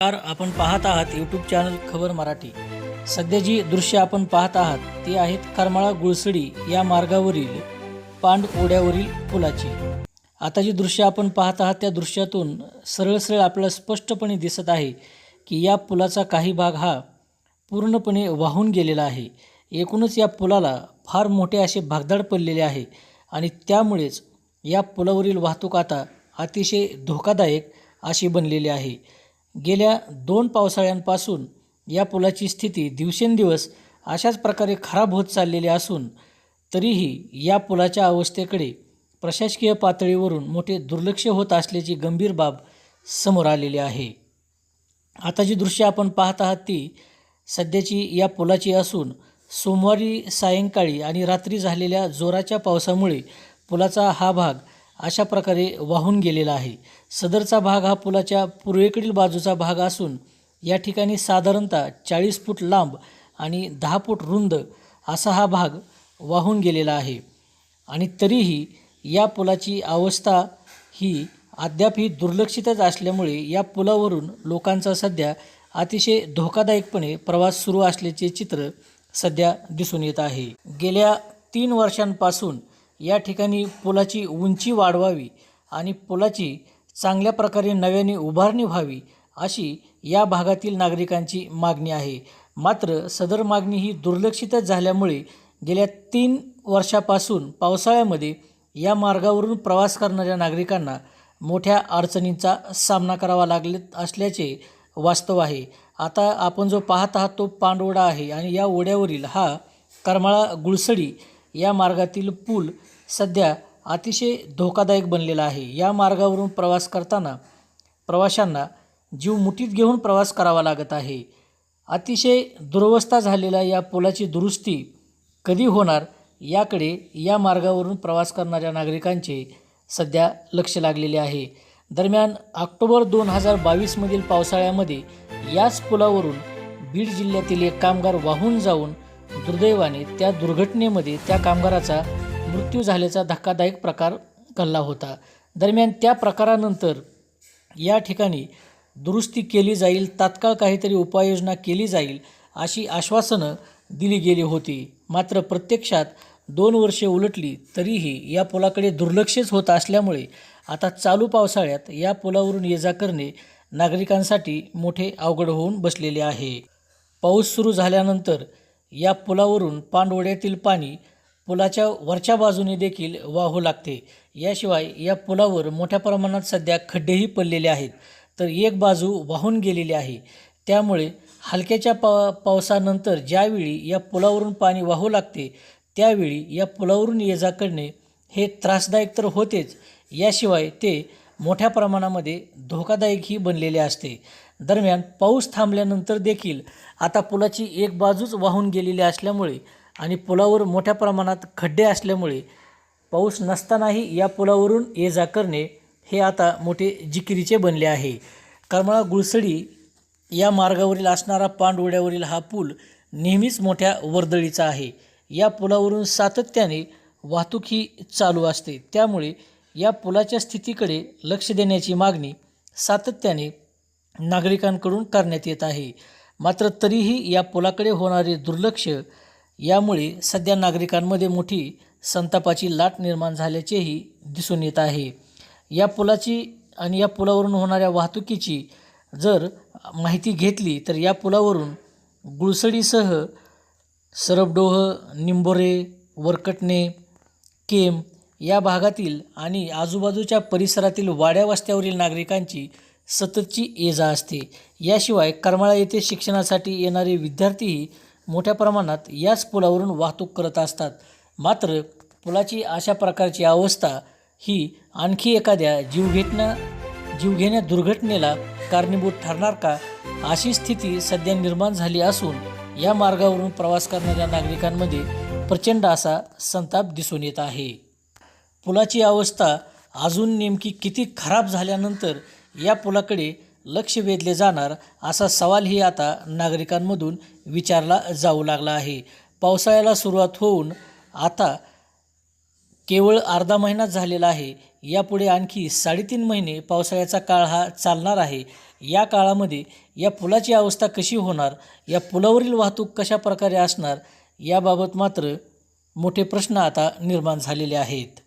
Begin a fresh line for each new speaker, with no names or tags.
नमस्कार आपण पाहत आहात यूट्यूब चॅनल खबर मराठी. सध्या जी दृश्य आपण पाहत आहात ती आहेत करमाळा गुळसडी या मार्गावरील पांड ओढ्यावरील पुलाची. आता जी दृश्य आपण पाहत आहात त्या दृश्यातून सरळ सरळ आपल्याला स्पष्टपणे दिसत आहे की या पुलाचा काही भाग हा पूर्णपणे वाहून गेलेला आहे. एकूणच या पुलाला फार मोठे असे भागदाड पडलेले आहे आणि त्यामुळेच या पुलावरील वाहतूक आता अतिशय धोकादायक अशी बनलेली आहे. गेल्या दोन पावसाळ्यांपासून या पुलाची स्थिती दिवसेंदिवस अशाच प्रकारे खराब होत चाललेली असून तरीही या पुलाच्या अवस्थेकडे प्रशासकीय पातळीवरून मोठे दुर्लक्ष होत असल्याची गंभीर बाब समोर आलेली आहे. आता जी दृश्य आपण पाहत आहात ती सध्याची या पुलाची असून सोमवारी सायंकाळी आणि रात्री झालेल्या जोराच्या पावसामुळे पुलाचा हा भाग अशा प्रकारे वाहून गेलेला आहे. सदरचा भाग हा पुलाच्या पूर्वेकडील बाजूचा भाग असून या ठिकाणी साधारणतः चाळीस फूट लांब आणि दहा फूट रुंद असा हा भाग वाहून गेलेला आहे. आणि तरीही या पुलाची अवस्था ही अद्याप ही दुर्लक्षितच असल्यामुळे या पुलावरून लोकांचा सध्या अतिशय धोकादायकपणे प्रवास सुरू असल्याचे चित्र सध्या दिसून येत आहे. गेल्या तीन वर्षांपासून या ठिकाणी पुलाची उंची वाढवावी आणि पुलाची चांगल्या प्रकारे नव्याने उभारणी व्हावी अशी या भागातील नागरिकांची मागणी आहे. मात्र सदर मागणी ही दुर्लक्षितच झाल्यामुळे गेल्या तीन वर्षापासून पावसाळ्यामध्ये या मार्गावरून प्रवास करणाऱ्या नागरिकांना मोठ्या अडचणींचा सामना करावा लागले असल्याचे वास्तव आहे. आता आपण जो पाहत आहात तो पांडवडा आहे आणि या ओढ्यावरील हा करमाळा गुळसडी या मार्गातील पूल सध्या अतिशय धोकादायक बनलेला आहे. या मार्गावरून प्रवास करताना प्रवाशांना जीव मुठीत घेऊन प्रवास करावा लागत आहे. अतिशय दुरवस्था झालेल्या या पुलाची दुरुस्ती कधी होणार याकडे या मार्गावरून प्रवास करणाऱ्या नागरिकांचे सध्या लक्ष लागलेले आहे. दरम्यान ऑक्टोबर दोन हजार बावीसमधील पावसाळ्यामध्ये याच पुलावरून बीड जिल्ह्यातील एक कामगार वाहून जाऊन दुर्दैवाने त्या दुर्घटनेमध्ये त्या कामगाराचा मृत्यू झाल्याचा धक्कादायक प्रकार घडला होता. दरम्यान त्या प्रकारानंतर या ठिकाणी दुरुस्ती केली जाईल तात्काळ काहीतरी उपाययोजना केली जाईल अशी आश्वासनं दिली गेली होती. मात्र प्रत्यक्षात दोन वर्षे उलटली तरीही या पुलाकडे दुर्लक्षच होत असल्यामुळे आता चालू पावसाळ्यात या पुलावरून ये जा करणे नागरिकांसाठी मोठे अवघड होऊन बसलेले आहे. पाऊस सुरू झाल्यानंतर या पुलावरून पांडवड्यातील पाणी पुलाच्या वरच्या बाजूने देखील वाहू लागते. याशिवाय या पुलावर मोठ्या प्रमाणात सध्या खड्डेही पडलेले आहेत. तर एक बाजू वाहून गेलेली आहे. त्यामुळे हलक्याच्या पा पावसानंतर ज्यावेळी या पुलावरून पाणी वाहू लागते त्यावेळी या पुलावरून ये जा करणे हे त्रासदायक तर होतेच. याशिवाय ते मोठ्या प्रमाणामध्ये धोकादायकही बनलेले असते. दरम्यान पाऊस थांबल्यानंतर देखील आता पुलाची एक बाजूच वाहून गेलेली असल्यामुळे आणि पुलावर मोठ्या प्रमाणात खड्डे असल्यामुळे पाऊस नसतानाही या पुलावरून ये जा करणे हे आता मोठे जिकिरीचे बनले आहे. करमाळा गुळसडी या मार्गावरील असणारा पांडवड्यावरील हा पूल नेहमीच मोठ्या वर्दळीचा आहे. या पुलावरून सातत्याने वाहतूक ही चालू असते. त्यामुळे या पुलाच्या स्थितीकडे लक्ष देण्याची मागणी सातत्याने नागरिकांकडून करण्यात येत आहे. मात्र तरीही या पुलाकडे होणारे दुर्लक्ष यामुळे सध्या नागरिकांमध्ये मोठी संतापाची लाट निर्माण झाल्याचेही दिसून येत आहे. या पुलाची आणि या पुलावरून होणाऱ्या वाहतुकीची जर माहिती घेतली तर या पुलावरून गुळसडीसह सरबडोह निंबोरे वरकटणे केम या भागातील आणि आजूबाजूच्या परिसरातील वाड्या वस्त्यावरील नागरिकांची सततची ये जा असते. याशिवाय करमाळा येथे शिक्षणासाठी येणारे विद्यार्थीही मोठ्या प्रमाणात याच पुलावरून वाहतूक करत असतात. मात्र पुलाची अशा प्रकारची अवस्था ही आणखी एखाद्या जीवघेटण्या जीवघेण्या दुर्घटनेला कारणीभूत ठरणार का? अशी स्थिती सध्या निर्माण झाली असून या मार्गावरून प्रवास करणाऱ्या नागरिकांमध्ये प्रचंड असा संताप दिसून येत आहे. पुलाची अवस्था अजून नेमकी किती खराब झाल्यानंतर या पुलाकडे लक्ष वेधले जाणार असा सवालही आता नागरिकांमधून विचारला जाऊ लागला आहे. पावसाळ्याला सुरुवात होऊन आता केवळ अर्धा महिनाच झालेला आहे. यापुढे आणखी साडेतीन महिने पावसाळ्याचा काळ हा चालणार आहे. या काळामध्ये या पुलाची अवस्था कशी होणार? या पुलावरील वाहतूक कशा प्रकारे असणार? याबाबत मात्र मोठे प्रश्न आता निर्माण झालेले आहेत.